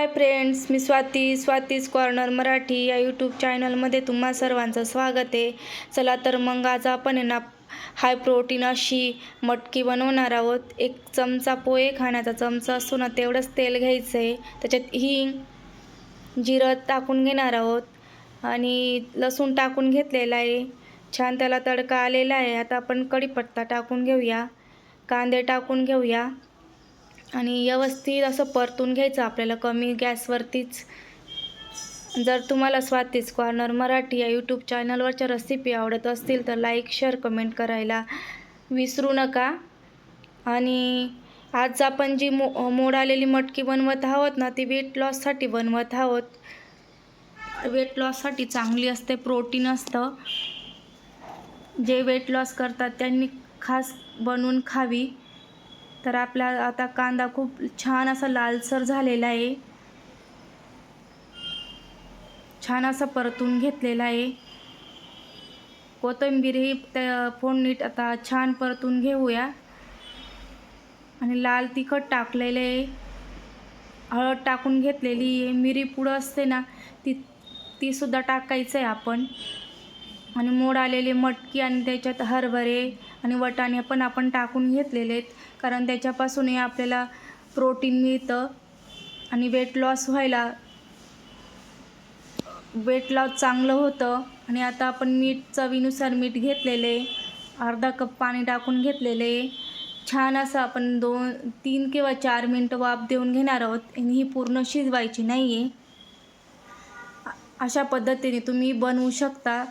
हाय friends मी Swati Swati's corner Marathi या YouTube चॅनलमध्ये तुम्हा सर्वांचं स्वागत आहे. चला तर मग आज आपण आहे ना हाय प्रोटीन अशी मटकी बनवणार आहोत. एक चमचा पोहे खाण्याचा चमचा असतो ना तेवढंच तेल घ्यायचं आहे त्याच्यात हिंग जिरं टाकून घेणार आहोत. आणि लसूण टाकून घेतलेला आहे. छान त्याला तडका आलेला आहे. आता आपण कढीपत्ता टाकून घेऊया. कांदे टाकून घेऊया. आणि व्यवस्थित असं परतून घ्यायचं आपल्याला कमी गॅसवरतीच. जर तुम्हाला स्वातीच कॉर्नर मराठी या यूट्यूब चॅनलवरच्या रेसिपी आवडत असतील तर लाईक शेअर कमेंट करायला विसरू नका. आणि आज आपण जी मो मोड आलेली मटकी बनवत आहोत ना ती वेट लॉससाठी बनवत आहोत. वेट लॉससाठी चांगली असते प्रोटीन असतं. जे वेट लॉस करतात त्यांनी खास बनवून खावी. तर आपला आता कांदा खूप छान असा लालसर झालेला आहे. छान असा परतून घेतलेला आहे. कोथिंबीर ही त्या फोडणीत आता छान परतून घेऊया. आणि लाल तिखट टाकलेले आहे. हळद टाकून घेतलेली आहे. मिरी पुडं असते ना ती तीसुद्धा टाकायचं आहे आपण. आणि मोड आलेले मटकी आणि त्याच्यात हरभरे आणि वटाणे पण आपण टाकून घेतलेले आहेत कारण त्याच्यापासूनही आपल्याला प्रोटीन मिळतं आणि वेट लॉस व्हायला वेट लॉस चांगलं होतं. आणि आता आपण मीठ चवीनुसार मीठ घेतलेले अर्धा कप पाणी टाकून घेतलेले. छान असं आपण दोन तीन किंवा चार मिनटं वाफ देऊन घेणार आहोत. आणि ही पूर्ण शिजवायची नाही आहे अशा पद्धतीने तुम्ही बनवू शकता.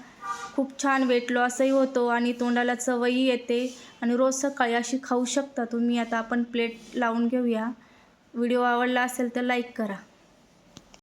खूप छान वेट लॉसही होतो आणि तोंडाला चवही येते. आणि रोज सकाळी अशी खाऊ शकता तुम्ही. आता आपण प्लेट लावून घेऊया. व्हिडिओ आवडला असेल तर लाईक करा.